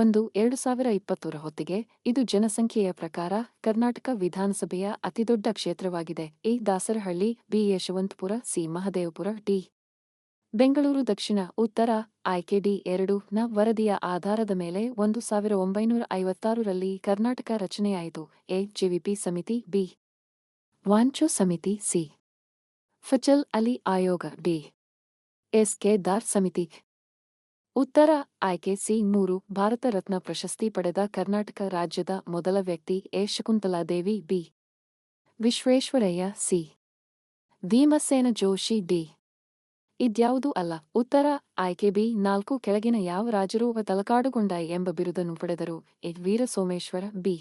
ಒಂದು ಎರಡು ಸಾವಿರ ಇಪ್ಪತ್ತರ ಹೊತ್ತಿಗೆ ಇದು ಜನಸಂಖ್ಯೆಯ ಪ್ರಕಾರ ಕರ್ನಾಟಕ ವಿಧಾನಸಭೆಯ ಅತಿದೊಡ್ಡ ಕ್ಷೇತ್ರವಾಗಿದೆ. A. Dasarahalli, B. Yeshwanthpur, C. Mahadevapura, D. Bengaluru, ದಕ್ಷಿಣ, ಉತ್ತರ, ಆಯ್ಕೆ, ಡಿ. ಎರಡು ನ ವರದಿಯ ಆಧಾರದ ಮೇಲೆ ಒಂದು ಸಾವಿರ ಒಂಬೈನೂರ ಐವತ್ತಾರರಲ್ಲಿ ಕರ್ನಾಟಕ ರಚನೆಯಾಯಿತು. ಎ. ಜೆವಿಪಿ ಸಮಿತಿ, ಬಿ. ವಾಂಚೋ ಸಮಿತಿ, ಸಿ. ಫಚಲ್ ಅಲಿ ಆಯೋಗ, ಡಿ. ಎಸ್. ಕೆ. ದಾರ್ ಸಮಿತಿ. ಉತ್ತರ ಆಯ್ಕೆ ಸಿ ಮೂರು ಭಾರತ ರತ್ನ ಪ್ರಶಸ್ತಿ ಪಡೆದ ಕರ್ನಾಟಕ ರಾಜ್ಯದ ಮೊದಲ ವ್ಯಕ್ತಿ A. Shakuntala Devi, B. Visvesvaraya, C. Bhimsen Joshi, D. ಇದ್ಯಾವುದೂ ಅಲ್ಲ. ಉತ್ತರ ಆಯ್ಕೆ ಬಿ. ನಾಲ್ಕು ಕೆಳಗಿನ ಯಾವ ರಾಜರು ತಲಕಾಡುಗೊಂಡ ಎಂಬ ಬಿರುದನ್ನು ಪಡೆದರು. A. Veera Someshwara B.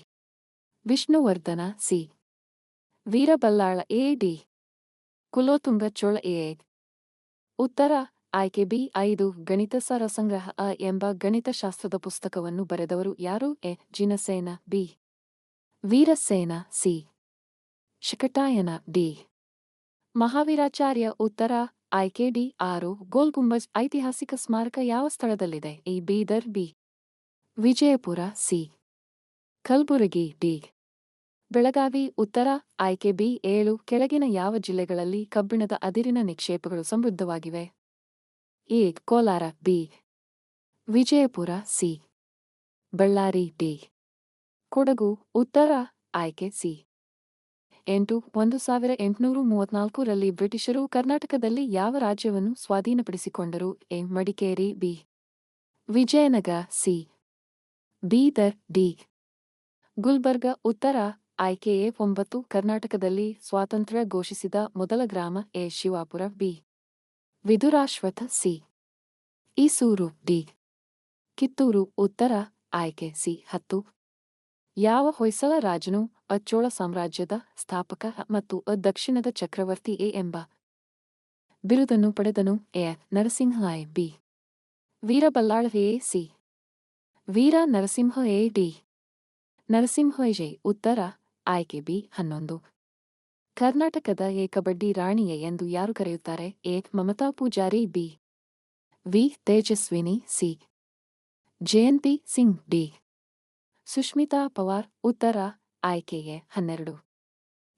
Vishnuvardhana, C. Veeraballala, A. D. Kulothunga Chola A. ಉತ್ತರ ಆಯ್ಕೆ ಬಿ, ಐದು ಗಣಿತ ಸಂಗ್ರಹ ಅ ಎಂಬ ಗಣಿತಶಾಸ್ತ್ರದ ಪುಸ್ತಕವನ್ನು ಬರೆದವರು ಯಾರು? A, Jinasena, B, Virasena, C, Shakatayana, D, Mahaviracharya ಉತ್ತರ, ಆಯ್ಕೆ ಡಿ, ಆರು ಗೋಲ್ ಗುಂಬಜ್ ಐತಿಹಾಸಿಕ ಸ್ಮಾರಕ ಯಾವ ಸ್ಥಳದಲ್ಲಿದೆ? A Bidar, B, Vijayapura, C, Kalaburagi, D, Belagavi, ಉತ್ತರ, ಆಯ್ಕೆ ಬಿ, ಏಳು, ಕೆಳಗಿನ ಯಾವ ಜಿಲ್ಲೆಗಳಲ್ಲಿ ಕಬ್ಬಿಣದ ಅದಿರಿನ ನಿಕ್ಷೇಪಗಳು ಸಮೃದ್ಧವಾಗಿವೆ? A, Kolar, B. Vijayapura, C. Ballari, D. Kodagu, ಉತ್ತರ, ಆಯ್ಕೆ, ಸಿ. ಎಂಟು, ಒಂದು ಸಾವಿರ ಎಂಟುನೂರು ಮೂವತ್ನಾಲ್ಕರಲ್ಲಿ ಬ್ರಿಟಿಷರು ಕರ್ನಾಟಕದಲ್ಲಿ ಯಾವ ರಾಜ್ಯವನ್ನು ಸ್ವಾಧೀನಪಡಿಸಿಕೊಂಡರು? A, Madikeri, B. Vijayanagara, C. Bidar, D. Gulbarga, ಉತ್ತರ, ಆಯ್ಕೆ, ಎ, ಒಂಬತ್ತು ಕರ್ನಾಟಕದಲ್ಲಿ ಸ್ವಾತಂತ್ರ್ಯ ಘೋಷಿಸಿದ ಮೊದಲ ಗ್ರಾಮ A, Shivapura, B. Vidurashwatha C. Esur D. Kittur ಉತ್ತರ ಆಯ್ಕೆ ಸಿ ಹತ್ತು. ಯಾವ ಹೊಯ್ಸಳ ರಾಜನು ಅಚ್ಚೋಳ ಸಾಮ್ರಾಜ್ಯದ ಸ್ಥಾಪಕ ಮತ್ತು ದಕ್ಷಿಣದ ಚಕ್ರವರ್ತಿ ಎ ಎಂಬ ಬಿರುದನ್ನು ಪಡೆದನು A. Narasimha I B. Veeraballal A C. Veera Narasimha A D. ನರಸಿಂಹಜೆ ಉತ್ತರ ಆಯ್ಕೆ ಬಿ ಹನ್ನೊಂದು. ಕರ್ನಾಟಕದ ಎ ಕಬಡ್ಡಿ ರಾಣಿಯೆ ಎಂದು ಯಾರು ಕರೆಯುತ್ತಾರೆ? A. Mamata Poojari, B. V. Tejaswini, C. Jayanti Singh, D. Sushmita Pawar, ಉತ್ತರ ಆಯ್ಕೆಯೇ? ಹನ್ನೆರಡು.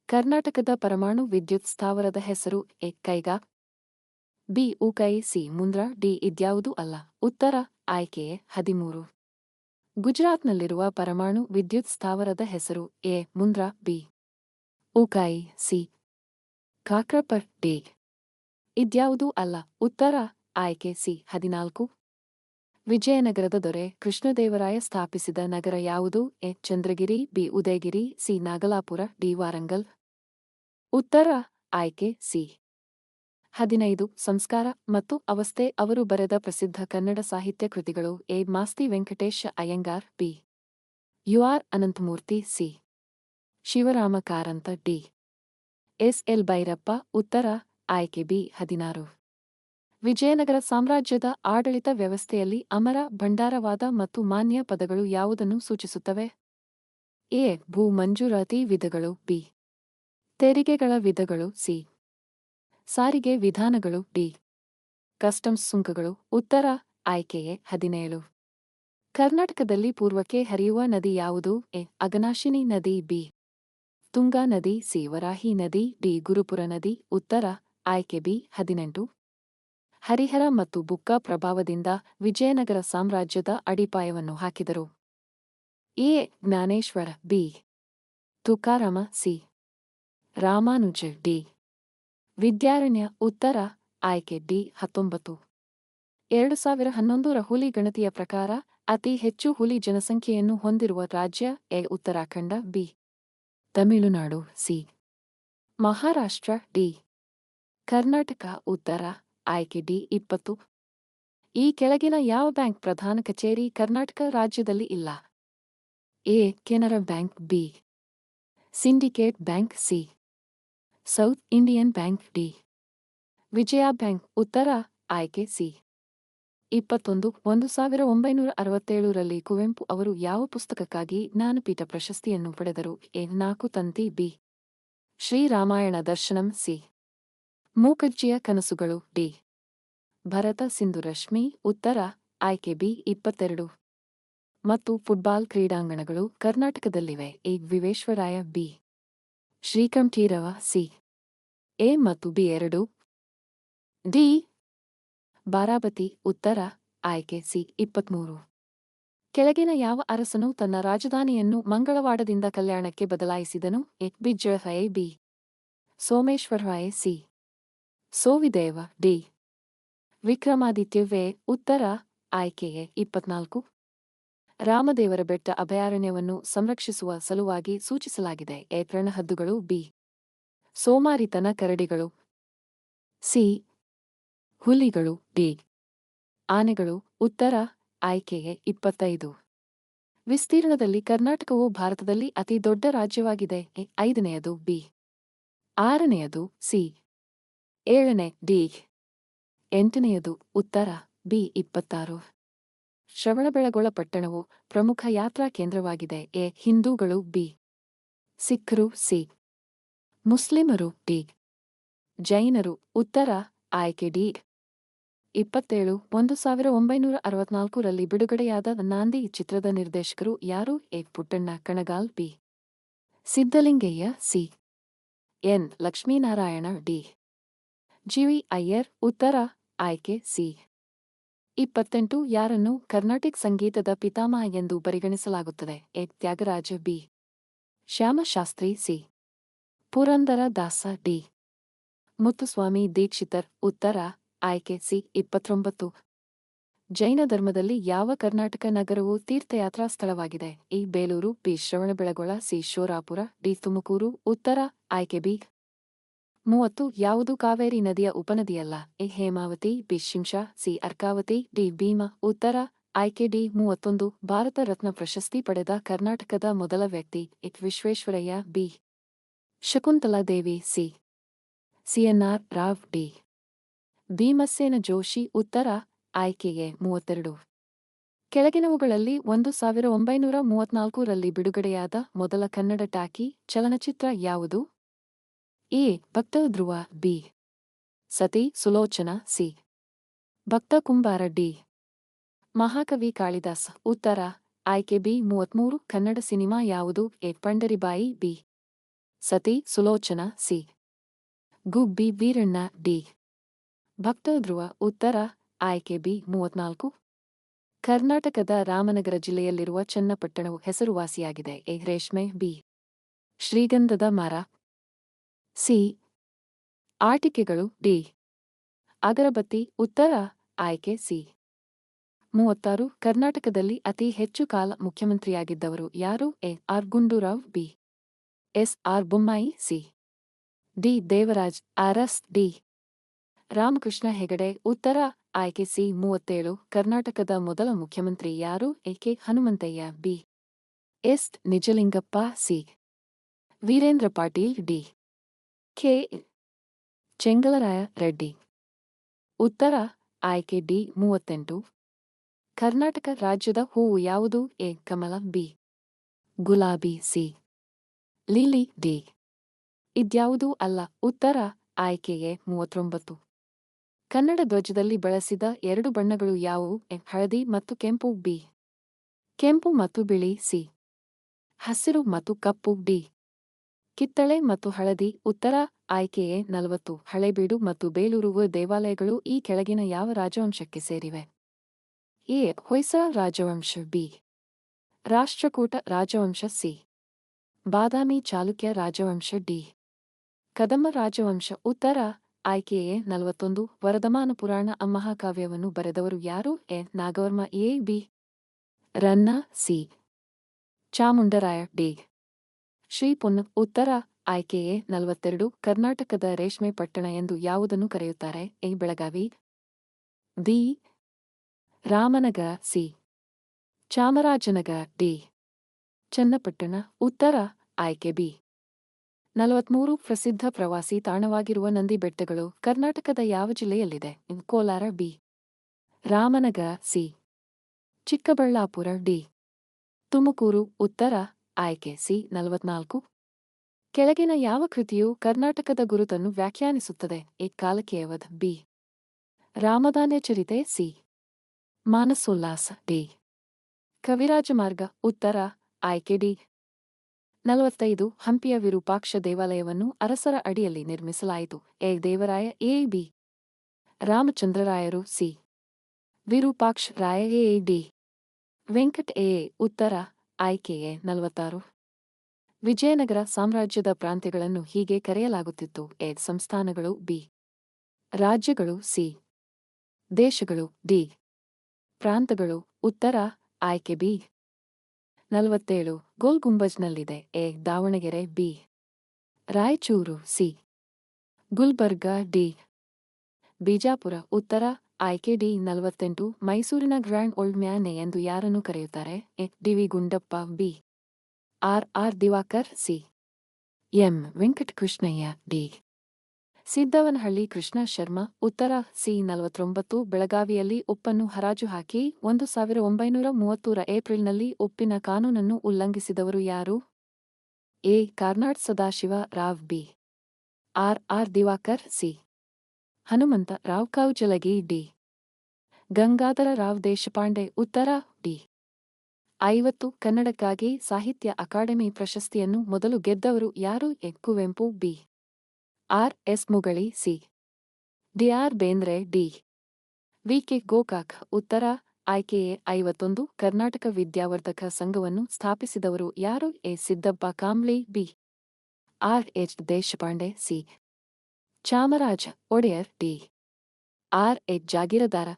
ಕರ್ನಾಟಕದ ಪರಮಾಣು ವಿದ್ಯುತ್ ಸ್ಥಾವರದ ಹೆಸರು A. Kaiga, B. Ukai, C. Mundra, D. ಇದ್ಯಾವುದೂ ಅಲ್ಲ. ಉತ್ತರ ಆಯ್ಕೆಯೇ? ಹದಿಮೂರು. ಗುಜರಾತ್ನಲ್ಲಿರುವ ಪರಮಾಣು ವಿದ್ಯುತ್ ಸ್ಥಾವರದ ಹೆಸರು A. Mundra, B. Ukai C. Kakrapar D ಇದ್ಯಾವುದೂ ಅಲ್ಲ, ಉತ್ತರ ಆಯ್ಕೆ ಸಿ, ಹದಿನಾಲ್ಕು. ವಿಜಯನಗರದ ದೊರೆ, ಕೃಷ್ಣದೇವರಾಯ ಸ್ಥಾಪಿಸಿದ ನಗರ ಯಾವುದು? A, Chandragiri, B, Udayagiri, C, Nagalapura, D, Warangal. ಉತ್ತರ ಆಯ್ಕೆ ಸಿ. ಹದಿನೈದು, ಸಂಸ್ಕಾರ ಮತ್ತು ಅವಸ್ಥೆ, ಅವರು ಬರೆದ ಪ್ರಸಿದ್ಧ ಕನ್ನಡ ಸಾಹಿತ್ಯ ಕೃತಿಗಳು A, Masti Venkatesha Iyengar, B. U. R. Ananthamurthy, C. Shivarama Karanth, D. S. L. Bhyrappa, ಉತ್ತರ, ಆಯ್ಕೆ, ಬಿ. ಹದಿನಾರು. ವಿಜಯನಗರ ಸಾಮ್ರಾಜ್ಯದ ಆಡಳಿತ ವ್ಯವಸ್ಥೆಯಲ್ಲಿ ಅಮರ, ಭಂಡಾರವಾದ ಮತ್ತು ಮಾನ್ಯ ಪದಗಳು ಯಾವುದನ್ನು ಸೂಚಿಸುತ್ತವೆ? ಎ. ಭೂ ಮಂಜೂರಾತಿ ವಿಧಗಳು, ಬಿ. ತೆರಿಗೆಗಳ ವಿಧಗಳು, ಸಿ. ಸಾರಿಗೆ ವಿಧಾನಗಳು, ಡಿ. ಕಸ್ಟಮ್ಸ್ ಸುಂಕಗಳು, ಉತ್ತರ ಆಯ್ಕೆಯೇ ಹದಿನೇಳು. ಕರ್ನಾಟಕದಲ್ಲಿ ಪೂರ್ವಕ್ಕೆ ಹರಿಯುವ ನದಿ ಯಾವುದು? ಎ. ಅಗನಾಶಿನಿ ನದಿ, ಬಿ. ತುಂಗಾ ನದಿ, ಸೇವರಾಹಿ ನದಿ, ಡಿ ಗುರುಪುರ ನದಿ, ಉತ್ತರ ಆಯ್ಕೆ ಬಿ ಹದಿನೆಂಟು. ಹರಿಹರ ಮತ್ತು ಬುಕ್ಕ ಪ್ರಭಾವದಿಂದ ವಿಜಯನಗರ ಸಾಮ್ರಾಜ್ಯದ ಅಡಿಪಾಯವನ್ನು ಹಾಕಿದರು. A. Jnaneshwara, B. Tukarama, C. Ramanuja, D. Vidyaranya, ಉತ್ತರ ಆಯ್ಕೆ ಡಿ ಹತ್ತೊಂಬತ್ತು. ಎರಡು ಸಾವಿರ ಹನ್ನೊಂದರ ಹುಲಿ ಗಣತಿಯ ಪ್ರಕಾರ ಅತಿ ಹೆಚ್ಚು ಹುಲಿ ಜನಸಂಖ್ಯೆಯನ್ನು ಹೊಂದಿರುವ ರಾಜ್ಯ A Uttarakhand, B. Tamil Nadu, C. Maharashtra, D. Karnataka, ಉತ್ತರ ಆಯ್ಕೆ, ಡಿ. ಇಪ್ಪತ್ತು. ಈ ಕೆಳಗಿನ ಯಾವ ಬ್ಯಾಂಕ್ ಪ್ರಧಾನ ಕಚೇರಿ ಕರ್ನಾಟಕ ರಾಜ್ಯದಲ್ಲಿ ಇಲ್ಲ? A. Canara Bank, B. Syndicate Bank, C. South Indian Bank, D. Vijaya Bank, ಉತ್ತರ ಆಯ್ಕೆ, ಸಿ. ಇಪ್ಪತ್ತೊಂದು, ಒಂದು ಸಾವಿರ ಒಂಬೈನೂರ ಅರವತ್ತೇಳರಲ್ಲಿ ಕುವೆಂಪು ಅವರು ಯಾವ ಪುಸ್ತಕಕ್ಕಾಗಿ ಜ್ಞಾನಪೀಠ ಪ್ರಶಸ್ತಿಯನ್ನು ಪಡೆದರು? ಎ, ನಾಲ್ಕು ತಂತಿ, ಬಿ. ಶ್ರೀರಾಮಾಯಣ ದರ್ಶನಂ, ಸಿ. ಮೂಕಜ್ಜಿಯ ಕನಸುಗಳು, ಡಿ. ಭರತ ಸಿಂಧು ರಶ್ಮಿ, ಉತ್ತರ, ಆಯ್ಕೆ, ಬಿ, ಇಪ್ಪತ್ತೆರಡು. ಮತ್ತು ಫುಟ್ಬಾಲ್ ಕ್ರೀಡಾಂಗಣಗಳು ಕರ್ನಾಟಕದಲ್ಲಿವೆ. A, Visvesvaraya, B. Sree Kanteerava, C. A ಮತ್ತು ಬಿ ಎರಡು. ಡಿ. ಬಾರಾಬತಿ, ಉತ್ತರ, ಆಯ್ಕೆ, ಸಿ, ಇಪ್ಪತ್ಮೂರು. ಕೆಳಗಿನ ಯಾವ ಅರಸನು ತನ್ನ ರಾಜಧಾನಿಯನ್ನು ಮಂಗಳವಾಡದಿಂದ ಕಲ್ಯಾಣಕ್ಕೆ ಬದಲಾಯಿಸಿದನು? A ಬಿಜ್ಜಳಫಯ B. Someshwararaya C. Sovideva, D. ವಿಕ್ರಮಾದಿತ್ಯವೇ ಉತ್ತರ, ಆಯ್ಕೆಯೇ, ಇಪ್ಪತ್ನಾಲ್ಕು. ರಾಮದೇವರ ಬೆಟ್ಟ ಅಭಯಾರಣ್ಯವನ್ನು ಸಂರಕ್ಷಿಸುವ ಸಲುವಾಗಿ ಸೂಚಿಸಲಾಗಿದೆ. ಎ ಹದ್ದುಗಳು ಬಿ. ಸೋಮಾರಿತನ ಕರಡಿಗಳು. ಸಿ ಹುಲಿಗಳು ಡಿ. ಆನೆಗಳು, ಉತ್ತರ ಆಯ್ಕೆಗೆ ಇಪ್ಪತ್ತೈದು. ವಿಸ್ತೀರ್ಣದಲ್ಲಿ ಕರ್ನಾಟಕವು ಭಾರತದಲ್ಲಿ ಅತಿ ದೊಡ್ಡ ರಾಜ್ಯವಾಗಿದೆ. ಐದನೆಯದು ಬಿ. ಆರನೆಯದು ಸಿ. ಏಳನೇ ಡಿ. ಎಂಟನೆಯದು ಉತ್ತರ ಬಿ, ಇಪ್ಪತ್ತಾರು. ಶ್ರವಣಬೆಳಗೊಳ ಪಟ್ಟಣವು ಪ್ರಮುಖ ಯಾತ್ರಾ ಕೇಂದ್ರವಾಗಿದೆ. ಎ, ಹಿಂದೂಗಳು ಬಿ. ಸಿಖ್ರು ಸಿ. ಮುಸ್ಲಿಮರು ಡಿ. ಜೈನರು ಉತ್ತರ ಆಯ್ಕೆ ಡಿ. ಇಪ್ಪತ್ತೇಳು, ಒಂದು ಸಾವಿರ ಒಂಬೈನೂರ ಅರವತ್ನಾಲ್ಕರಲ್ಲಿ ಬಿಡುಗಡೆಯಾದ ನಾಂದಿ ಚಿತ್ರದ ನಿರ್ದೇಶಕರು ಯಾರು? A. Puttanna, Kanagal, B. Siddalingaiah C. N. Lakshminarayana, D. G V Iyer, ಉತ್ತರ ಆಯ್ಕೆ ಸಿ. ಇಪ್ಪತ್ತೆಂಟು, ಯಾರನ್ನು ಕರ್ನಾಟಕ ಸಂಗೀತದ ಪಿತಾಮಹ ಎಂದು ಪರಿಗಣಿಸಲಾಗುತ್ತದೆ? A. Tyagaraja, B. Shyama Shastri, C. Purandara Dasa D. Muthuswami, Dikshitar, ಉತ್ತರ ಆಯ್ಕೆ, ಸಿ, ಇಪ್ಪತ್ತೊಂಬತ್ತು. ಜೈನ ಧರ್ಮದಲ್ಲಿ ಯಾವ ಕರ್ನಾಟಕ ನಗರವು ತೀರ್ಥಯಾತ್ರಾ ಸ್ಥಳವಾಗಿದೆ? A Belur, B, Shravanabelagola, C Shorapur D, Tumakuru, ಉತ್ತರ, ಆಯ್ಕೆ, ಬಿ. ಮೂವತ್ತು. ಯಾವುದು ಕಾವೇರಿ ನದಿಯ ಉಪನದಿಯಲ್ಲ? A, Hemavati, B, Shimsha, C, Arkavati, D, Bhima, ಉತ್ತರ, ಆಯ್ಕೆ, ಡಿ, ಮೂವತ್ತೊಂದು. ಭಾರತ ರತ್ನ ಪ್ರಶಸ್ತಿ ಪಡೆದ ಕರ್ನಾಟಕದ ಮೊದಲ ವ್ಯಕ್ತಿ it Visvesvaraya, B. Shakuntala Devi, C. C N R Rao, D. Bhimsen Joshi ಉತ್ತರ ಆಯ್ಕೆಗೆ ಮೂವತ್ತೆರಡು. ಕೆಳಗಿನವುಗಳಲ್ಲಿ ಒಂದು ಸಾವಿರ ಒಂಬೈನೂರ ಮೂವತ್ನಾಲ್ಕರಲ್ಲಿ ಬಿಡುಗಡೆಯಾದ ಮೊದಲ ಕನ್ನಡ ಟಾಕಿ ಚಲನಚಿತ್ರ ಯಾವುದು? ಎ. ಭಕ್ತ ಧ್ರುವ, ಬಿ. ಸತಿ, ಸುಲೋಚನ, ಸಿ. ಭಕ್ತ ಕುಂಬಾರ, ಡಿ. ಮಹಾಕವಿ ಕಾಳಿದಾಸ್, ಉತ್ತರ ಆಯ್ಕೆ ಬಿ. ಮೂವತ್ಮೂರು, ಕನ್ನಡ ಸಿನಿಮಾ ಯಾವುದು? A. Pandaribai, B. Sati, Sulochana, C. Gubbi, Veeranna, D. Bhakta Dhruva ಉತ್ತರ, ಆಯ್ಕೆ ಬಿ, ಮೂವತ್ನಾಲ್ಕು. ಕರ್ನಾಟಕದ ರಾಮನಗರ ಜಿಲ್ಲೆಯಲ್ಲಿರುವ ಚನ್ನಪಟ್ಟಣವು ಹೆಸರುವಾಸಿಯಾಗಿದೆ. ಎ, ರೇಷ್ಮೆ, ಬಿ. ಶ್ರೀಗಂಧದ ಮರ. ಸಿ. ಆಟಿಕೆಗಳು, ಡಿ. ಅಗರಬತ್ತಿ, ಉತ್ತರ, ಆಯ್ಕೆ, ಸಿ. ಮೂವತ್ತಾರು. ಕರ್ನಾಟಕದಲ್ಲಿ ಅತಿ ಹೆಚ್ಚು ಕಾಲ ಮುಖ್ಯಮಂತ್ರಿಯಾಗಿದ್ದವರು ಯಾರು? A, R. Gundu Rao, B. S, R. Bommai, C. D. Devaraj, R. S. D. Ramakrishna Hegde, ಉತ್ತರ ಆಯ್ಕೆ ಸಿ ಮೂವತ್ತೇಳು, ಕರ್ನಾಟಕದ ಮೊದಲ ಮುಖ್ಯಮಂತ್ರಿ ಯಾರು? A K Hanumanthaiah, B. S. Nijalingappa, C. Veerendra Patil, D. K. Chengalaraya Reddy. ಉತ್ತರ ಆಯ್ಕೆ ಡಿ ಮೂವತ್ತೆಂಟು, ಕರ್ನಾಟಕ ರಾಜ್ಯದ ಹೂವು ಯಾವುದು? ಎ. ಕಮಲ, ಬಿ. ಗುಲಾಬಿ, ಸಿ. Lily D. ಇದ್ಯಾವುದೂ ಅಲ್ಲ. ಉತ್ತರ ಆಯ್ಕೆಗೆ ಮೂವತ್ತೊಂಬತ್ತು. ಕನ್ನಡ ಧ್ವಜದಲ್ಲಿ ಬಳಸಿದ ಎರಡು ಬಣ್ಣಗಳು ಯಾವುವು? ಹಳದಿ ಮತ್ತು ಕೆಂಪು, ಬಿ. ಕೆಂಪು ಮತ್ತು ಬಿಳಿ, ಸಿ. ಹಸಿರು ಮತ್ತು ಕಪ್ಪು, ಡಿ. ಕಿತ್ತಳೆ ಮತ್ತು ಹಳದಿ. ಉತ್ತರ ಆಯ್ಕೆಯೇ ನಲವತ್ತು. ಹಳೆಬೀಡು ಮತ್ತು ಬೇಲೂರು ದೇವಾಲಯಗಳು ಈ ಕೆಳಗಿನ ಯಾವ ರಾಜವಂಶಕ್ಕೆ ಸೇರಿವೆ? ಎ, ಹೊಯ್ಸಳ ರಾಜವಂಶ, ಬಿ. ರಾಷ್ಟ್ರಕೂಟ ರಾಜವಂಶ, ಸಿ. ಬಾದಾಮಿ ಚಾಲುಕ್ಯ ರಾಜವಂಶ, ಡಿ. ಕದಂಬ ರಾಜವಂಶ. ಉತ್ತರ ಆಯ್ಕೆಯೇ ನಲವತ್ತೊಂದು. ವರದಮಾನ ಪುರಾಣ ಮಹಾಕಾವ್ಯವನ್ನು ಬರೆದವರು ಯಾರು? A. Nagavarma, A. B. Ranna, C. Chamundaraya, D. Shri Ponna ಉತ್ತರ ಆಯ್ಕೆಯೇ ನಲವತ್ತೆರಡು. ಕರ್ನಾಟಕದ ರೇಷ್ಮೆ ಪಟ್ಟಣ ಎಂದು ಯಾವುದನ್ನು ಕರೆಯುತ್ತಾರೆ? A. Belagavi. The Ramanagara C. Chamarajanagara D. Channapatna. ಉತ್ತರ ಆಯ್ಕೆ ಬಿ. ನಲವತ್ಮೂರು ಪ್ರಸಿದ್ಧ ಪ್ರವಾಸಿ ತಾಣವಾಗಿರುವ ನಂದಿ ಬೆಟ್ಟಗಳು ಕರ್ನಾಟಕದ ಯಾವ ಜಿಲ್ಲೆಯಲ್ಲಿದೆ? Kolar B. Ramanagara C. Chikkaballapura D. Tumakuru ಉತ್ತರ ಆಯ್ಕೆ ಸಿ. ನಲವತ್ನಾಲ್ಕು. ಕೆಳಗಿನ ಯಾವ ಕೃತಿಯು ಕರ್ನಾಟಕದ ಗುರುತನ್ನು ವ್ಯಾಖ್ಯಾನಿಸುತ್ತದೆ? A. B. ರಾಮದಾನ Charite C. Manasollasa D. Kavirajamarga ಉತ್ತರ ಆಯ್ಕೆ ಡಿ. ನಲವತ್ತೈದು ಹಂಪಿಯ ವಿರೂಪಾಕ್ಷ ದೇವಾಲಯವನ್ನು ಅರಸರ ಅಡಿಯಲ್ಲಿ ನಿರ್ಮಿಸಲಾಯಿತು. A. Devaraya, A. B. ರಾಮಚಂದ್ರರಾಯರು, C. Virupaksha Raya, A. D. Venkat, A. ಉತ್ತರ ಆಯ್ಕೆಯೇ ನಲವತ್ತಾರು. ವಿಜಯನಗರ ಸಾಮ್ರಾಜ್ಯದ ಪ್ರಾಂತ್ಯಗಳನ್ನು ಹೀಗೆ ಕರೆಯಲಾಗುತ್ತಿತ್ತು. ಎ. ಸಂಸ್ಥಾನಗಳು, ಬಿ. ರಾಜ್ಯಗಳು, ಸಿ. ದೇಶಗಳು, ಡಿ. ಪ್ರಾಂತಗಳು ಉತ್ತರ ಆಯ್ಕೆ ಬಿ. ನಲವತ್ತೇಳು. Gol ಗುಂಬಜ್ನಲ್ಲಿದೆ. A. Davanagere, B. Raichur, C. Gulbarga, D. Bijapur. ಉತ್ತರ. ಆಯ್ಕೆ ಡಿ. ನಲವತ್ತೆಂಟು. ಮೈಸೂರಿನ ಗ್ರ್ಯಾಂಡ್ ಓಲ್ಡ್ ಮ್ಯಾನೆ ಎಂದು ಯಾರನ್ನು ಕರೆಯುತ್ತಾರೆ? A. D V Gundappa, B. R. R. Diwakar, C. M. Venkatakrishnaiah, D. Siddavanahalli Krishna Sharma ಉತ್ತರ ಸಿ ನಲವತ್ತೊಂಬತ್ತು ಬೆಳಗಾವಿಯಲ್ಲಿ ಉಪ್ಪನ್ನು ಹರಾಜು ಹಾಕಿ ಒಂದು ಸಾವಿರ ಒಂಬೈನೂರ ಮೂವತ್ತೂರ ಏಪ್ರಿಲ್ನಲ್ಲಿ ಉಪ್ಪಿನ ಕಾನೂನನ್ನು ಉಲ್ಲಂಘಿಸಿದವರು ಯಾರು? A. Karnad Sadashiva, Rao, B. R. R. Diwakar, C. Hanumantha, Rao Kaujalagi D. Gangadhara Rao Deshpande, ಉತ್ತರ, ಡಿ. ಐವತ್ತು ಕನ್ನಡಕ್ಕಾಗಿ ಸಾಹಿತ್ಯ ಅಕಾಡೆಮಿ ಪ್ರಶಸ್ತಿಯನ್ನು ಮೊದಲು ಗೆದ್ದವರು ಯಾರು? ಎಕ್ಕುವೆಂಪು Kuvempu, B. R S Mugali C. D R Bendre D. V K Gokak ಉತ್ತರ ಆಯ್ಕೆಯೇ ಐವತ್ತೊಂದು ಕರ್ನಾಟಕ ವಿದ್ಯಾವರ್ಧಕ ಸಂಘವನ್ನು ಸ್ಥಾಪಿಸಿದವರು ಯಾರು A Siddappa Kambli B. R H Deshpande C. Chamaraj Wodeyar D. R H Jagirdar.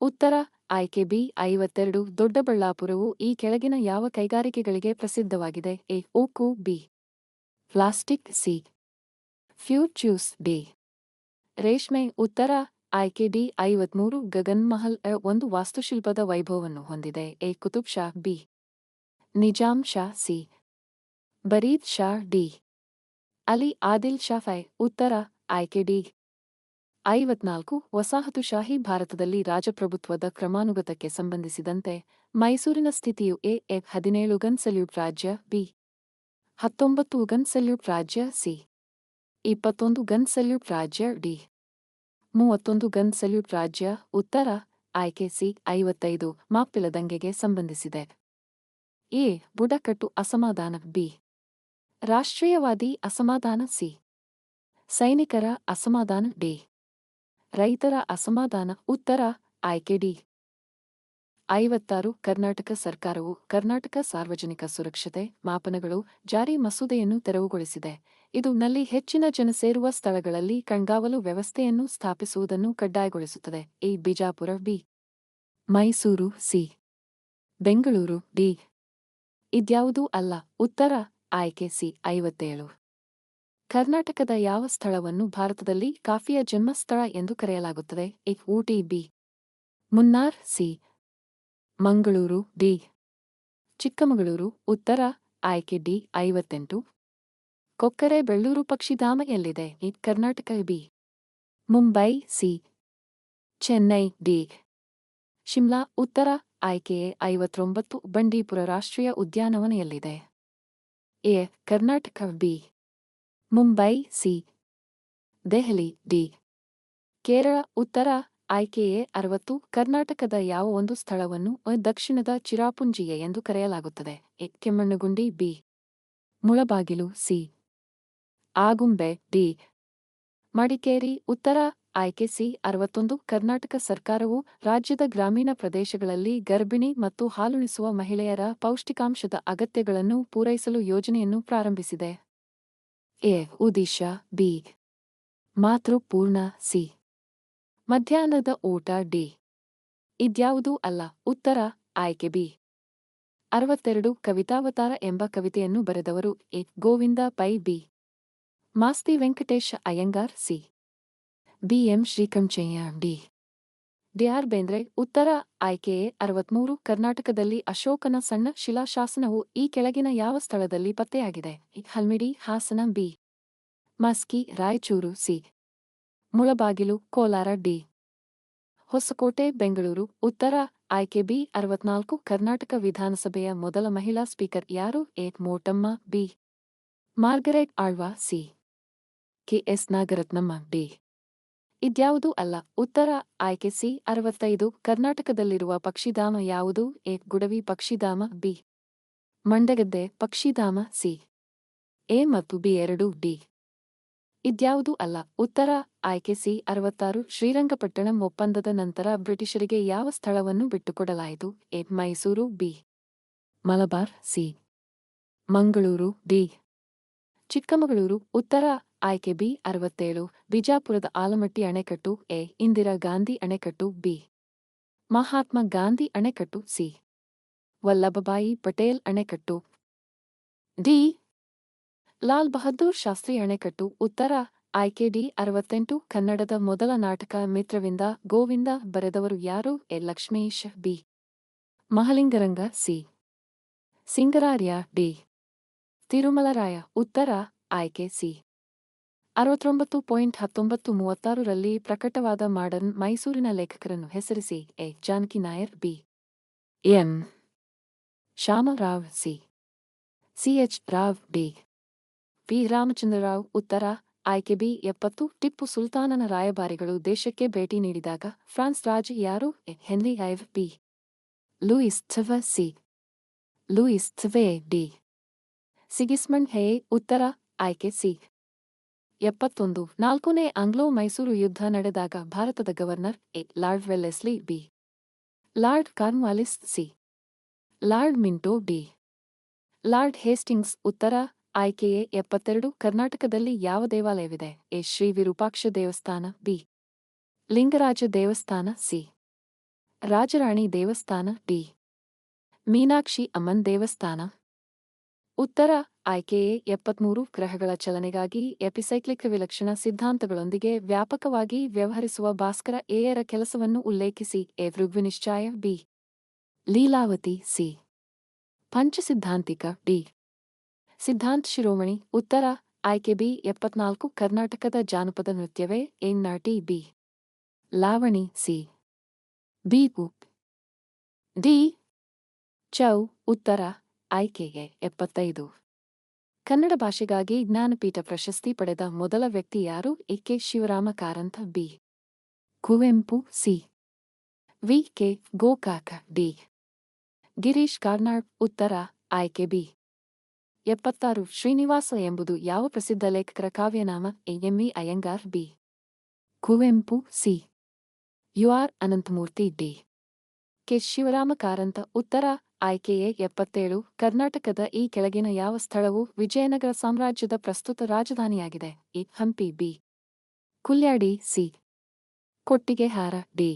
ಉತ್ತರ ಆಯ್ಕೆ ಬಿ ಐವತ್ತೆರಡು ದೊಡ್ಡಬಳ್ಳಾಪುರವು ಈ ಕೆಳಗಿನ ಯಾವ ಕೈಗಾರಿಕೆಗಳಿಗೆ ಪ್ರಸಿದ್ಧವಾಗಿದೆ A oak B. Plastic C. ಫ್ಯೂಚೂಸ್ D ರೇಷ್ಮೆ ಉತ್ತರ ಆಯ್ಕೆ ಡಿ ಐವತ್ಮೂರು ಗಗನ್ ಮಹಲ್ ಅ ಒಂದು ವಾಸ್ತುಶಿಲ್ಪದ ವೈಭವವನ್ನು ಹೊಂದಿದೆ. A Qutub Shah B. Nizam Shah C. Barid Shah D. Ali Adil Shah five, ಉತ್ತರ ಆಯ್ಕೆ ಡಿ ಐವತ್ನಾಲ್ಕು ವಸಾಹತುಶಾಹಿ ಭಾರತದಲ್ಲಿ ರಾಜಪ್ರಭುತ್ವದ ಕ್ರಮಾನುಗತಕ್ಕೆ ಸಂಬಂಧಿಸಿದಂತೆ ಮೈಸೂರಿನ ಸ್ಥಿತಿಯು ಎ, ಎಫ್ ಹದಿನೇಳು ಗನ್ ಸಲ್ಯೂಟ್ ರಾಜ್ಯ, ಬಿ. ಹತ್ತೊಂಬತ್ತು ಗನ್ ಸಲ್ಯೂಟ್ ರಾಜ್ಯ, ಸಿ. ಇಪ್ಪತ್ತೊಂದು ಗನ್ ಸಲ್ಯೂಟ್ ರಾಜ್ಯ ಡಿ. ಮೂವತ್ತೊಂದು ಗನ್ ಸಲ್ಯೂಟ್ ರಾಜ್ಯ ಉತ್ತರ ಆಯ್ಕೆ ಸಿ ಐವತ್ತೈದು ಮಾಪಿಲ ದಂಗೆಗೆ ಸಂಬಂಧಿಸಿದೆ. ಎ. ಬುಡಕಟ್ಟು ಅಸಮಾಧಾನ ಬಿ. ರಾಷ್ಟ್ರೀಯವಾದಿ ಅಸಮಾಧಾನ ಸಿ. ಸೈನಿಕರ ಅಸಮಾಧಾನ ಡಿ. ರೈತರ ಅಸಮಾಧಾನ ಉತ್ತರ ಆಯ್ಕೆ ಡಿ. ಐವತ್ತಾರು ಕರ್ನಾಟಕ ಸರ್ಕಾರವು ಕರ್ನಾಟಕ ಸಾರ್ವಜನಿಕ ಸುರಕ್ಷತೆ ಮಾಪನಗಳು ಜಾರಿ ಮಸೂದೆಯನ್ನು ತೆರವುಗೊಳಿಸಿದೆ. ಇದು ನಲ್ಲಿ ಹೆಚ್ಚಿನ ಜನ ಸೇರುವ ಸ್ಥಳಗಳಲ್ಲಿ ಕಣ್ಗಾವಲು ವ್ಯವಸ್ಥೆಯನ್ನು ಸ್ಥಾಪಿಸುವುದನ್ನು ಕಡ್ಡಾಯಗೊಳಿಸುತ್ತದೆ. A. Bijapur, B. Mysuru, C. Bengaluru, D. ಇದ್ಯಾವುದೂ ಅಲ್ಲ. ಉತ್ತರ ಆಯ್ಕೆ, ಸಿ. ಐವತ್ತೇಳು. ಕರ್ನಾಟಕದ ಯಾವ ಸ್ಥಳವನ್ನು ಭಾರತದಲ್ಲಿ ಕಾಫಿಯ ಜನ್ಮಸ್ಥಳ ಎಂದು ಕರೆಯಲಾಗುತ್ತದೆ? A. Ooty, B. Munnar, C. Mangaluru, D. Chikkamagaluru, ಉತ್ತರ ಆಯ್ಕೆ, ಡಿ. ಐವತ್ತೆಂಟು. ಕೊಕ್ಕರೆ ಬೆಳ್ಳೂರು ಪಕ್ಷಿಧಾಮ ಎಲ್ಲಿದೆ? Karnataka B. Mumbai C. Chennai D. Shimla, ಉತ್ತರ ಆಯ್ಕೆ ಐವತ್ತೊಂಬತ್ತು, ಬಂಡೀಪುರ ರಾಷ್ಟ್ರೀಯ ಉದ್ಯಾನವನ ಎಲ್ಲಿದೆ? A. Karnataka B. Mumbai C. Delhi D. Kerala, ಉತ್ತರ ಆಯ್ಕೆಯೇ ಅರವತ್ತು, ಕರ್ನಾಟಕದ ಯಾವ ಒಂದು ಸ್ಥಳವನ್ನು ದಕ್ಷಿಣದ ಚಿರಾಪುಂಜಿಯೆ ಎಂದು ಕರೆಯಲಾಗುತ್ತದೆ? Kemmannugundi B. Mulbagal C. Agumbe D. Madikeri, ಉತ್ತರ ಆಯ್ಕೆ ಸಿ ಅರವತ್ತೊಂದು, ಕರ್ನಾಟಕ ಸರ್ಕಾರವು ರಾಜ್ಯದ ಗ್ರಾಮೀಣ ಪ್ರದೇಶಗಳಲ್ಲಿ ಗರ್ಭಿಣಿ ಮತ್ತು ಹಾಲುಣಿಸುವ ಮಹಿಳೆಯರ ಪೌಷ್ಟಿಕಾಂಶದ ಅಗತ್ಯಗಳನ್ನು ಪೂರೈಸಲು ಯೋಜನೆಯನ್ನು ಪ್ರಾರಂಭಿಸಿದೆ. A. Udisha, B. Mathrupoorna, C. ಮಧ್ಯಾಹ್ನದ ಊಟ, ಡಿ. ಇದ್ಯಾವುದೂ ಅಲ್ಲ, ಉತ್ತರ ಆಯ್ಕೆ ಬಿ. ಅರವತ್ತೆರಡು ಕವಿತಾವತಾರ ಎಂಬ ಕವಿತೆಯನ್ನು ಬರೆದವರು A. Govinda Pai, B. Masti Venkatesha Iyengar C. B M Srikanthaiah, D. D R Bendre, ಉತ್ತರ ಆಯ್ಕೆಯೇ ಅರವತ್ಮೂರು, ಕರ್ನಾಟಕದಲ್ಲಿ ಅಶೋಕನ ಸಣ್ಣ ಶಿಲಾಶಾಸನವು ಈ ಕೆಳಗಿನ ಯಾವ ಸ್ಥಳದಲ್ಲಿ ಪತ್ತೆಯಾಗಿದೆ? Halmidi, Hassan, B. Maski, Raichur, C. Mulbagal, Kolar, D. Hosakote, Bengaluru, ಉತ್ತರ ಆಯ್ಕೆ ಬಿ, ಅರವತ್ನಾಲ್ಕು, ಕರ್ನಾಟಕ ವಿಧಾನಸಭೆಯ ಮೊದಲ ಮಹಿಳಾ ಸ್ಪೀಕರ್ ಯಾರು? A, Motamma, B. Margaret Alva, C. K S Nagarathnamma D. ಇದ್ಯಾವುದೂ ಅಲ್ಲ, ಉತ್ತರ ಆಯ್ಕೆ ಸಿ ಅರವತ್ತೈದು, ಕರ್ನಾಟಕದಲ್ಲಿರುವ ಪಕ್ಷಿಧಾಮ ಯಾವುದು? ಎ. ಗುಡವಿ ಪಕ್ಷಿಧಾಮ, ಬಿ. ಮಂಡಗದ್ದೆ ಪಕ್ಷಿಧಾಮ, ಸಿ. ಎ ಮತ್ತು ಬಿ ಎರಡು, ಡಿ. ಇದ್ಯಾವುದೂ ಅಲ್ಲ, ಉತ್ತರ ಆಯ್ಕೆ ಸಿ ಅರವತ್ತಾರು, ಶ್ರೀರಂಗಪಟ್ಟಣಂ ಒಪ್ಪಂದದ ನಂತರ ಬ್ರಿಟಿಷರಿಗೆ ಯಾವ ಸ್ಥಳವನ್ನು ಬಿಟ್ಟುಕೊಡಲಾಯಿತು? A. Mysuru, B. Malabar, C. Mangaluru, D. Chikkamagaluru, ಉತ್ತರ ಆಯ್ಕೆ ಬಿ ಅರವತ್ತೇಳು. ಬಿಜಾಪುರದ ಆಲಮಟ್ಟಿ ಅಣೆಕಟ್ಟು ಎ. ಇಂದಿರಾ ಗಾಂಧಿ ಅಣೆಕಟ್ಟು ಬಿ. ಮಹಾತ್ಮ ಗಾಂಧಿ ಅಣೆಕಟ್ಟು ಸಿ. ವಲ್ಲಭಭಾಯಿ ಪಟೇಲ್ ಅಣೆಕಟ್ಟು ಡಿ. ಲಾಲ್ ಬಹದ್ದೂರ್ ಶಾಸ್ತ್ರಿ ಅಣೆಕಟ್ಟು ಉತ್ತರ. ಆಯ್ಕೆ ಡಿ ಅರವತ್ತೆಂಟು. ಕನ್ನಡದ ಮೊದಲ ನಾಟಕ ಮಿತ್ರವಿಂದ ಗೋವಿಂದ ಬರೆದವರು ಯಾರು? A. Lakshmisha B. Mahalingaranga C. Singararya D. Tirumalaraya ಉತ್ತರ. ಆಯ್ಕೆ ಸಿ. ಅರವತ್ತೊಂಬತ್ತು ಪಾಯಿಂಟ್ ಹತ್ತೊಂಬತ್ತು ಮೂವತ್ತಾರರಲ್ಲಿ ಪ್ರಕಟವಾದ ಮಾಡರ್ನ್ ಮೈಸೂರಿನ ಲೇಖಕರನ್ನು ಹೆಸರಿಸಿ A. Janaki Nair, B. M. Shyamarao C. C H Rao, D. P. Ramachandrarao ಉತ್ತರ, ಆಯ್ಕೆ, ಬಿ. ಎಪ್ಪತ್ತು, ಟಿಪ್ಪು ಸುಲ್ತಾನನ ರಾಯಭಾರಿಗಳು ದೇಶಕ್ಕೆ ಭೇಟಿ ನೀಡಿದಾಗ ಫ್ರಾನ್ಸ್ ರಾಜ ಯಾರು? ಹೆನ್ರಿ ಐವ್, ಬಿ. ಲೂಯಿಸ್ ಥವ, ಸಿ. ಲೂಯಿಸ್ ಥವೆ, ಡಿ. ಸಿಗಿಸ್ಮಂಡ್, ಹೇ, ಉತ್ತರ, ಆಯ್ಕೆ, ಸಿ. ಎಪ್ಪತ್ತೊಂದು, ನಾಲ್ಕನೇ ಆಂಗ್ಲೋ ಮೈಸೂರು ಯುದ್ಧ ನಡೆದಾಗ ಭಾರತದ governor A. Lord Wellesley B. Lord Cornwallis C. Lord Minto D. Lord Hastings ಉತ್ತರ ಆಯ್ಕೆಯೇ ಎಪ್ಪತ್ತೆರಡು, ಕರ್ನಾಟಕದಲ್ಲಿ ಯಾವ ದೇವಾಲಯವಿದೆ? ಎ. ಶ್ರೀ ವಿರೂಪಾಕ್ಷ ದೇವಸ್ಥಾನ ಬಿ. ಲಿಂಗರಾಜ ದೇವಸ್ಥಾನ ಸಿ. ರಾಜರಾಣಿ ದೇವಸ್ಥಾನ ಡಿ. ಮೀನಾಕ್ಷಿ ಅಮ್ಮನ್ ದೇವಸ್ಥಾನ ಉತ್ತರ, ಆಯ್ಕೆಯೇ ಎಪ್ಪತ್ಮೂರು ಗ್ರಹಗಳ ಚಲನೆಗಾಗಿ ಎಪಿಸೈಕ್ಲಿಕ್ ವಿಲಕ್ಷಣ ಸಿದ್ಧಾಂತಗಳೊಂದಿಗೆ ವ್ಯಾಪಕವಾಗಿ ವ್ಯವಹರಿಸುವ ಭಾಸ್ಕರ ಎಯರ ಕೆಲಸವನ್ನು ಉಲ್ಲೇಖಿಸಿ. A. ಋಗ್ವಿನಿಶ್ಚಾಯ B. Lilavati, C. Panchasiddhantika, D. Siddhanta Shiromani, ಉತ್ತರ, ಆಯ್ಕೆ, ಬಿ. ಎಪ್ಪತ್ನಾಲ್ಕು ಕರ್ನಾಟಕದ ಜಾನಪದ ನೃತ್ಯವೇ ಎನ್ನಾಟಿ B. Lavani, C. B. D. Chhau, ಉತ್ತರ ಆಯ್ಕೆಗೆ ಎಪ್ಪತ್ತೈದು. ಕನ್ನಡ ಭಾಷೆಗಾಗಿ ಜ್ಞಾನಪೀಠ ಪ್ರಶಸ್ತಿ ಪಡೆದ ಮೊದಲ ವ್ಯಕ್ತಿ ಯಾರು? A. K. Shivarama Karanth B. Kuvempu, C. V. K. Gokak, D. Girish Karnad, ಉತ್ತರ, ಆಯ್ಕೆ, ಬಿ. ಎಪ್ಪತ್ತಾರು. ಶ್ರೀನಿವಾಸ ಎಂಬುದು ಯಾವ ಪ್ರಸಿದ್ಧ ಲೇಖಕರ ಕಾವ್ಯನಾಮ? A. M E Iyengar, B. Kuvempu, C. U. R. Ananthamurthy, D. K. Shivarama Karanth ಉತ್ತರ ಆಯ್ಕೆಯೇ ಎಪ್ಪತ್ತೇಳು. ಕರ್ನಾಟಕದ ಈ ಕೆಳಗಿನ ಯಾವ ಸ್ಥಳವು ವಿಜಯನಗರ ಸಾಮ್ರಾಜ್ಯದ ಪ್ರಸ್ತುತ ರಾಜಧಾನಿಯಾಗಿದೆ. A Hampi, B. Kulyadi, C. Kottigehara, D.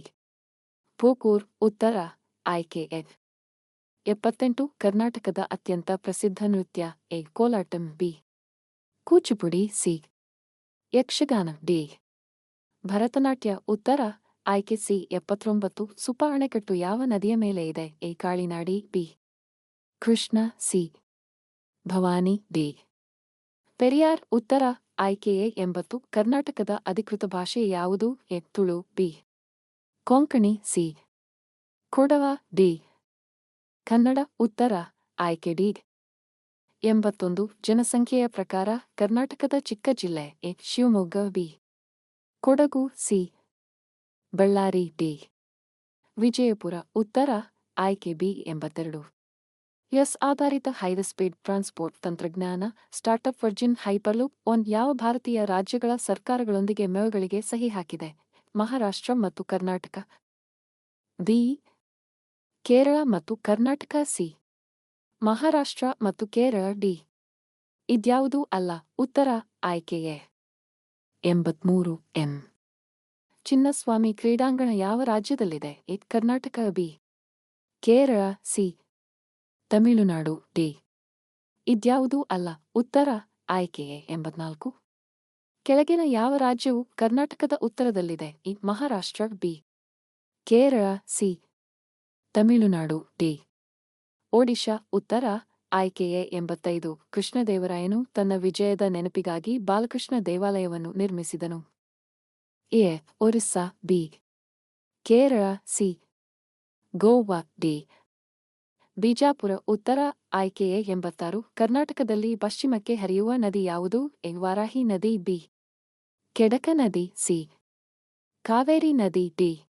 Pokur ಉತ್ತರ. ಆಯ್ಕೆ, ಎಫ್. ಎಪ್ಪತ್ತೆಂಟು. ಕರ್ನಾಟಕದ ಅತ್ಯಂತ ಪ್ರಸಿದ್ಧ ನೃತ್ಯ, A. Kolatam, B. Kuchipudi, C. Yakshagana, D. Bharatanatyam, ಉತ್ತರ. ಆಯ್ಕೆ ಸಿ ಎಪ್ಪತ್ತೊಂಬತ್ತು ಸುಪ ಅಣೆಕಟ್ಟು ಯಾವ ನದಿಯ ಮೇಲೆ ಇದೆ? A Kalinadi, B Krishna, C Bhavani, D Periyar. ಉತ್ತರ ಆಯ್ಕೆಯೇ ಎಂಬತ್ತು ಕರ್ನಾಟಕದ ಅಧಿಕೃತ ಭಾಷೆ ಯಾವುದು? A Tulu, B Konkani, C Kodava, D Kannada. ಉತ್ತರ ಆಯ್ಕೆ ಡಿ ಎಂಬತ್ತೊಂದು ಜನಸಂಖ್ಯೆಯ ಪ್ರಕಾರ ಕರ್ನಾಟಕದ ಚಿಕ್ಕ ಜಿಲ್ಲೆ A Shivamogga, B Kodagu, C Ballari D. Vijayapura ಉತ್ತರ ಆಯ್ಕೆ ಬಿ ಎಂಬತ್ತೆರಡು. ಎಸ್ ಆಧಾರಿತ ಹೈಸ್ಪೀಡ್ ಟ್ರಾನ್ಸ್ಪೋರ್ಟ್ ತಂತ್ರಜ್ಞಾನ ಸ್ಟಾರ್ಟ್ಅಪ್ ವರ್ಜಿನ್ ಹೈಪರ್ಲೂಪ್ ಒನ್ ಯಾವ ಭಾರತೀಯ ರಾಜ್ಯಗಳ ಸರ್ಕಾರಗಳೊಂದಿಗೆ ಮೇವುಗಳಿಗೆ ಸಹಿ ಹಾಕಿದೆ? ಮಹಾರಾಷ್ಟ್ರ ಮತ್ತು ಕರ್ನಾಟಕ. ಬಿ. ಕೇರಳ ಮತ್ತು ಕರ್ನಾಟಕ ಸಿ. ಮಹಾರಾಷ್ಟ್ರ ಮತ್ತು ಕೇರಳ ಡಿ. ಇದ್ಯಾವುದೂ ಅಲ್ಲ. ಉತ್ತರ ಆಯ್ಕೆಯೇ ಎಂಬತ್ಮೂರು ಎಂ ಚಿನ್ನಸ್ವಾಮಿ ಕ್ರೀಡಾಂಗಣ ಯಾವ ರಾಜ್ಯದಲ್ಲಿದೆ? A. Karnataka, B. Kerala, C. Tamil Nadu, D. ಇದ್ಯಾವುದೂ ಅಲ್ಲ. ಉತ್ತರ ಆಯ್ಕೆಯೇ ಎಂಬತ್ನಾಲ್ಕು. ಕೆಳಗಿನ ಯಾವ ರಾಜ್ಯವು ಕರ್ನಾಟಕದ ಉತ್ತರದಲ್ಲಿದೆ? A. Maharashtra, B. Kerala, C. Tamil Nadu, D. Odisha, ಉತ್ತರ ಆಯ್ಕೆಯೇ ಎಂಬತ್ತೈದು. ಕೃಷ್ಣದೇವರಾಯನು ತನ್ನ ವಿಜಯದ ನೆನಪಿಗಾಗಿ ಬಾಲಕೃಷ್ಣ ದೇವಾಲಯವನ್ನು ನಿರ್ಮಿಸಿದನು. A Orissa B Kerala C Goa D Bijapur ಉತ್ತರ ಆಯ್ಕೆಯೇ ಎಂಬತ್ತಾರು. ಕರ್ನಾಟಕದಲ್ಲಿ ಪಶ್ಚಿಮಕ್ಕೆ ಹರಿಯುವ ನದಿ ಯಾವುದು? ಎ ವಾರಾಹಿ ನದಿ, ಬಿ. ಕೆಡಕ ನದಿ, ಸಿ. ಕಾವೇರಿ ನದಿ, ಡಿ.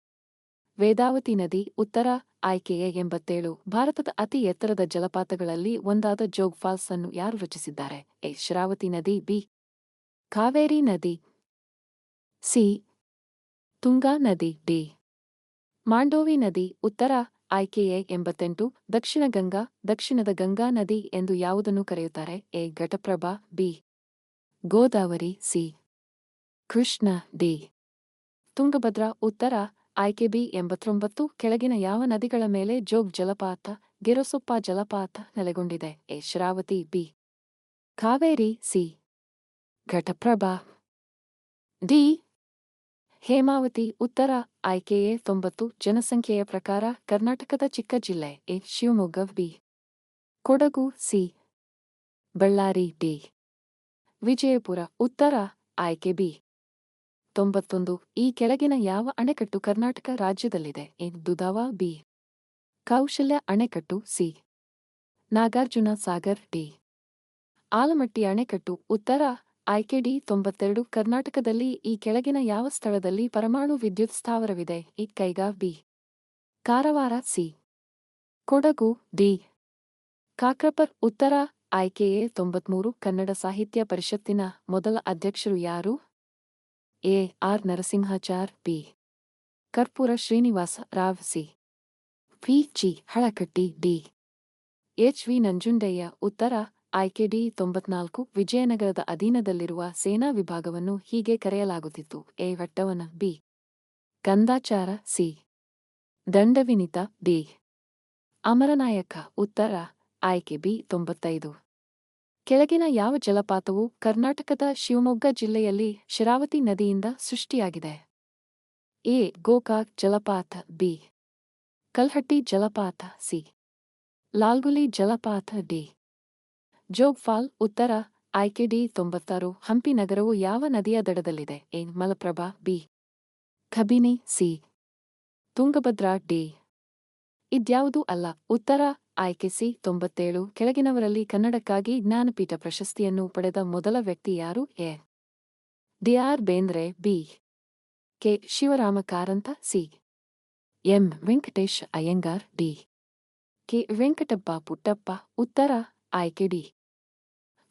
ವೇದಾವತಿ ನದಿ, ಉತ್ತರ ಆಯ್ಕೆಯೇ ಎಂಬತ್ತೇಳು. ಭಾರತದ ಅತಿ ಎತ್ತರದ ಜಲಪಾತಗಳಲ್ಲಿ ಒಂದಾದ ಜೋಗ್ ಫಾಲ್ಸ್ ಅನ್ನು ಯಾರು ರಚಿಸಿದ್ದಾರೆ? ಎ, ಶರಾವತಿ ನದಿ, ಬಿ. ಕಾವೇರಿ ನದಿ, ಸಿ. ತುಂಗಾ ನದಿ ಡಿ. ಮಾಂಡೋವಿ ನದಿ ಉತ್ತರ ಆಯ್ಕೆಎ ಎಂಬತ್ತೆಂಟು, ದಕ್ಷಿಣ ಗಂಗಾ, ದಕ್ಷಿಣದ ಗಂಗಾ ನದಿ ಎಂದು ಯಾವುದನ್ನು ಕರೆಯುತ್ತಾರೆ? A. Ghataprabha, B. Godavari, C. Krishna, D. Tungabhadra, ಉತ್ತರ ಆಯ್ಕೆ ಬಿ ಎಂಬತ್ತೊಂಬತ್ತು, ಕೆಳಗಿನ ಯಾವ ನದಿಗಳ ಮೇಲೆ ಜೋಗ್ ಜಲಪಾತ, ಗಿರಸೊಪ್ಪ ಜಲಪಾತ ನೆಲೆಗೊಂಡಿದೆ? A. Sharavati, B. Kaveri, C. Ghataprabha. D. Hemavati, ಉತ್ತರ ಆಯ್ಕೆಯೇ ತೊಂಬತ್ತು, ಜನಸಂಖ್ಯೆಯ ಪ್ರಕಾರ ಕರ್ನಾಟಕದ ಚಿಕ್ಕ ಜಿಲ್ಲೆ A, Shivamogga, B. Kodagu, C. Ballari, D. Vijayapura, ಉತ್ತರ ಆಯ್ಕೆ, ಬಿ. ತೊಂಬತ್ತೊಂದು, ಈ ಕೆಳಗಿನ ಯಾವ ಅಣೆಕಟ್ಟು ಕರ್ನಾಟಕ ರಾಜ್ಯದಲ್ಲಿದೆ ಎ, ದುಧಾವ, ಬಿ. ಕೌಶಲ್ಯ ಅಣೆಕಟ್ಟು, ಸಿ. ನಾಗಾರ್ಜುನ ಸಾಗರ್, ಡಿ. ಆಲಮಟ್ಟಿ ಅಣೆಕಟ್ಟು, ಉತ್ತರ ಆಯ್ಕೆ ಡಿ ತೊಂಬತ್ತೆರಡು ಕರ್ನಾಟಕದಲ್ಲಿ ಈ ಕೆಳಗಿನ ಯಾವ ಸ್ಥಳದಲ್ಲಿ ಪರಮಾಣು ವಿದ್ಯುತ್ ಸ್ಥಾವರವಿದೆ? E Kaiga, B. Karwar, C. Kodagu, D. Kakrapar, ಉತ್ತರ ಆಯ್ಕೆಯೇ ತೊಂಬತ್ಮೂರು ಕನ್ನಡ ಸಾಹಿತ್ಯ ಪರಿಷತ್ತಿನ ಮೊದಲ ಅಧ್ಯಕ್ಷರು ಯಾರು? A, R. Narasimhachar P Karpura Srinivasa, Rao, C. P. G. Halakatti, D. H. V. Nanjundaiah, ಉತ್ತರ ಆಯ್ಕೆ ಡಿ ತೊಂಬತ್ನಾಲ್ಕು ವಿಜಯನಗರದ ಅಧೀನದಲ್ಲಿರುವ ಸೇನಾ ವಿಭಾಗವನ್ನು ಹೀಗೆ ಕರೆಯಲಾಗುತ್ತಿತ್ತು. ಎ ವಟ್ಟವನ, ಬಿ. ಕಂದಾಚಾರ, ಸಿ. ದಂಡವಿನಿತ, ಡಿ. ಅಮರನಾಯಕ, ಉತ್ತರ ಆಯ್ಕೆ ಬಿ ತೊಂಬತ್ತೈದು. ಕೆಳಗಿನ ಯಾವ ಜಲಪಾತವು ಕರ್ನಾಟಕದ ಶಿವಮೊಗ್ಗ ಜಿಲ್ಲೆಯಲ್ಲಿ ಶರಾವತಿ ನದಿಯಿಂದ ಸೃಷ್ಟಿಯಾಗಿದೆ? ಎ. ಗೋಕಾಕ್ ಜಲಪಾತ, ಬಿ. ಕಲ್ಹಟ್ಟಿ ಜಲಪಾತ, ಸಿ. ಲಾಲ್ಗುಲಿ ಜಲಪಾತ, ಡಿ. ಜೋಗ್ಫಾಲ್ ಉತ್ತರ ಆಯ್ಕೆ ಡಿ ತೊಂಬತ್ತಾರು, ಹಂಪಿ ನಗರವು ಯಾವ ನದಿಯ ದಡದಲ್ಲಿದೆ? A, Malaprabha, B Kabini C, Tungabhadra, D. ಇದ್ಯಾವುದೂ ಅಲ್ಲ. ಉತ್ತರ ಆಯ್ಕೆ ಸಿ, ತೊಂಬತ್ತೇಳು, ಕೆಳಗಿನವರಲ್ಲಿ ಕನ್ನಡಕ್ಕಾಗಿ ಜ್ಞಾನಪೀಠ ಪ್ರಶಸ್ತಿಯನ್ನು ಪಡೆದ ಮೊದಲ ವ್ಯಕ್ತಿ ಯಾರು? A. D. R. Bendre, B. K. Shivarama Karanth C. M. Venkatesh Iyengar, D. K. Venkatappa Puttappa, ಉತ್ತರ ಆಯ್ಕೆ ಡಿ.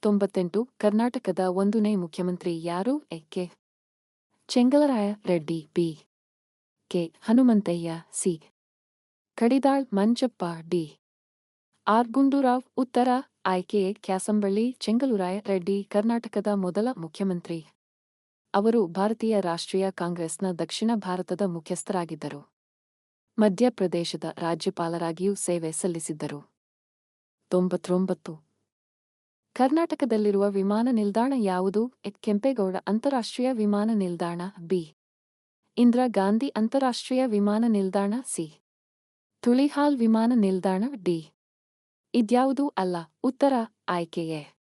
ತೊಂಬತ್ತೆಂಟು ಕರ್ನಾಟಕದ ಒಂದನೇ ಮುಖ್ಯಮಂತ್ರಿ ಯಾರು? A. K. Chengalaraya Reddy, B. K. Hanumanthaiah, C. Kadidal Manjappa D. R. Gundu Rao, ಉತ್ತರ ಆಯ್ಕೆ, ಕ್ಯಾಸಂಬಳ್ಳಿ, ಚೆಂಗಲುರಾಯ ರೆಡ್ಡಿ, ಕರ್ನಾಟಕದ ಮೊದಲ ಮುಖ್ಯಮಂತ್ರಿ. ಅವರು ಭಾರತೀಯ ರಾಷ್ಟ್ರೀಯ ಕಾಂಗ್ರೆಸ್ನ ದಕ್ಷಿಣ ಭಾರತದ ಮುಖ್ಯಸ್ಥರಾಗಿದ್ದರು. ಮಧ್ಯಪ್ರದೇಶದ ರಾಜ್ಯಪಾಲರಾಗಿಯೂ ಸೇವೆ ಸಲ್ಲಿಸಿದ್ದರು. ತೊಂಬತ್ತೊಂಬತ್ತು ಕರ್ನಾಟಕದಲ್ಲಿರುವ ವಿಮಾನ ನಿಲ್ದಾಣ ಯಾವುದು? ಕೆಂಪೇಗೌಡ, ಅಂತಾರಾಷ್ಟ್ರೀಯ ವಿಮಾನ ನಿಲ್ದಾಣ. ಬಿ. ಇಂದಿರಾ ಗಾಂಧಿ, ಅಂತಾರಾಷ್ಟ್ರೀಯ ವಿಮಾನ ನಿಲ್ದಾಣ. ಸಿ. ತುಳಿಹಾಲ್ ವಿಮಾನ ನಿಲ್ದಾಣ. ಡಿ. ಇದ್ಯಾವುದೂ ಅಲ್ಲ. ಉತ್ತರ, ಆಯ್ಕೆಯೇ.